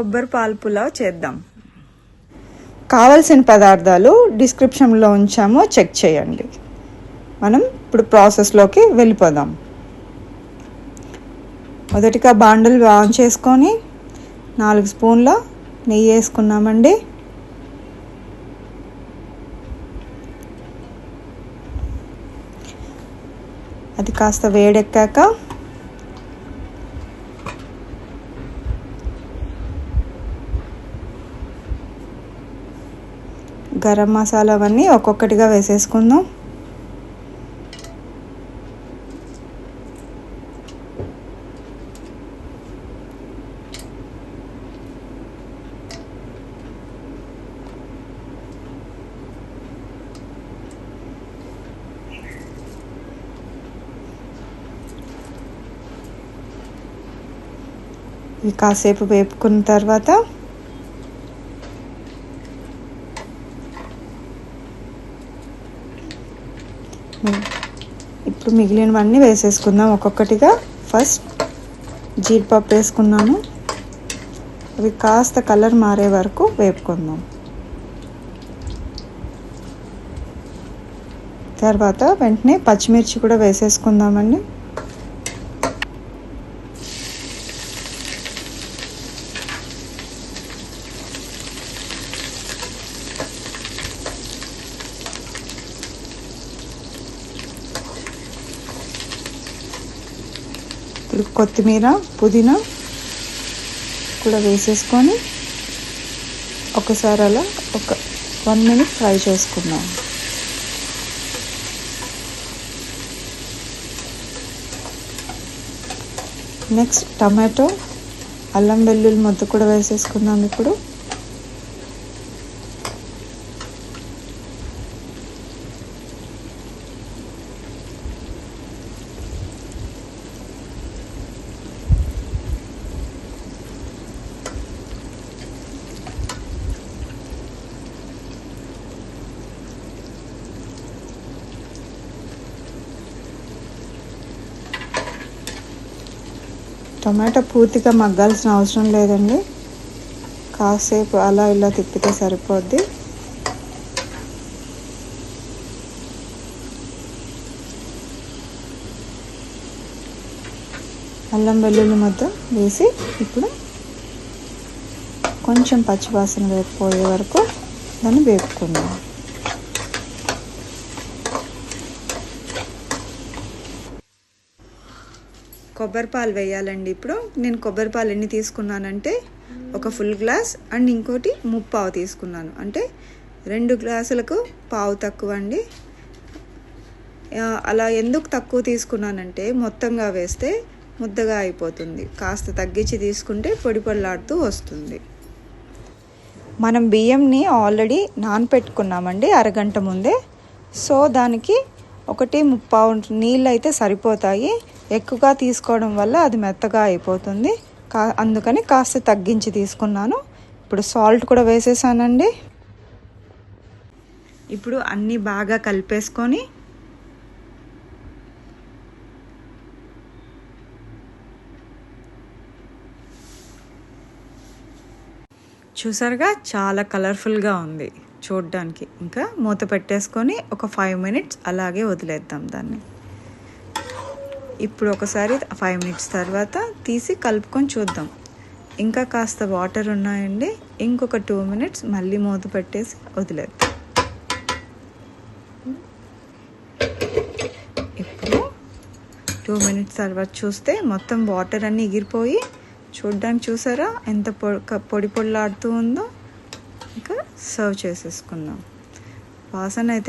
కొబ్బరి పాలు పులావ్ చేద్దాం. కావలసిన పదార్థాలు డిస్క్రిప్షన్లో ఉంచాము చెక్ చేయండి. మనం ఇప్పుడు ప్రాసెస్లోకి వెళ్ళిపోదాం. మొదటిగా బాండలు ఆన్ చేసుకొని నాలుగు స్పూన్ల నెయ్యి వేసుకున్నామండి. అది కాస్త వేడెక్కాక గరం మసాలా అవన్నీ ఒక్కొక్కటిగా వేసేసుకుందాం. కాసేపు వేపుకున్న తర్వాత ఇప్పుడు మిగిలినవన్నీ వేసేసుకుందాం ఒక్కొక్కటిగా. ఫస్ట్ జీడిపప్పు వేసుకున్నాను. అవి కాస్త కలర్ మారే వరకు వేపుకుందాం. తర్వాత వెంటనే పచ్చిమిర్చి కూడా వేసేసుకుందామండి. ఇప్పుడు కొత్తిమీర పుదీనా కూడా వేసేసుకొని ఒకసారి అలా ఒక వన్ మినిట్ ఫ్రై చేసుకుందాం. నెక్స్ట్ టమాటో అల్లం వెల్లుల్లి ముద్ద కూడా వేసేసుకుందాం ఇప్పుడు. టమాటా పూర్తిగా మగ్గాల్సిన అవసరం లేదండి. కాసేపు అలా ఇలా తిప్పితే సరిపోద్ది. అల్లం వెల్లుల్లి ముద్ద వేసి ఇప్పుడు కొంచెం పచ్చివాసన వేపుపోయే వరకు దాన్ని వేపుకుందాం. కొబ్బరి పాలు వేయాలండి ఇప్పుడు. నేను కొబ్బరి పాలు ఎన్ని తీసుకున్నానంటే ఒక ఫుల్ గ్లాస్ అండ్ ఇంకోటి ముప్పావు తీసుకున్నాను. అంటే రెండు గ్లాసులకు పావు తక్కువ అండి. అలా ఎందుకు తక్కువ తీసుకున్నానంటే మొత్తంగా వేస్తే ముద్దగా అయిపోతుంది. కాస్త తగ్గించి తీసుకుంటే పొడి పొడిలాడుతూ వస్తుంది. మనం బియ్యంని ఆల్రెడీ నానపెట్టుకున్నామండి అరగంట ముందే. సో దానికి ఒకటి ముప్పావు నీళ్ళు అయితే సరిపోతాయి. ఎక్కువగా తీసుకోవడం వల్ల అది మెత్తగా అయిపోతుంది. కా అందుకని కాస్త తగ్గించి తీసుకున్నాను. ఇప్పుడు సాల్ట్ కూడా వేసేసానండి. ఇప్పుడు అన్నీ బాగా కలిపేసుకొని చూసారుగా చాలా కలర్ఫుల్గా ఉంది చూడడానికి. ఇంకా మూత పెట్టేసుకొని ఒక ఫైవ్ మినిట్స్ అలాగే వదిలేద్దాం దాన్ని. ఇప్పుడు ఒకసారి ఫైవ్ మినిట్స్ తర్వాత తీసి కలుపుకొని చూద్దాం. ఇంకా కాస్త వాటర్ ఉన్నాయండి. ఇంకొక టూ మినిట్స్ మళ్ళీ మూత పెట్టేసి వదిలేద్దాం. ఇప్పుడు టూ మినిట్స్ తర్వాత చూస్తే మొత్తం వాటర్ అన్నీ ఎగిరిపోయి చూడ్డానికి చూసారా? ఎంత పొడి పొడి పొడిలాడుతూ ఉందో. ఇంకా సర్వ్ చేసేసుకుందాం. వాసన అయితే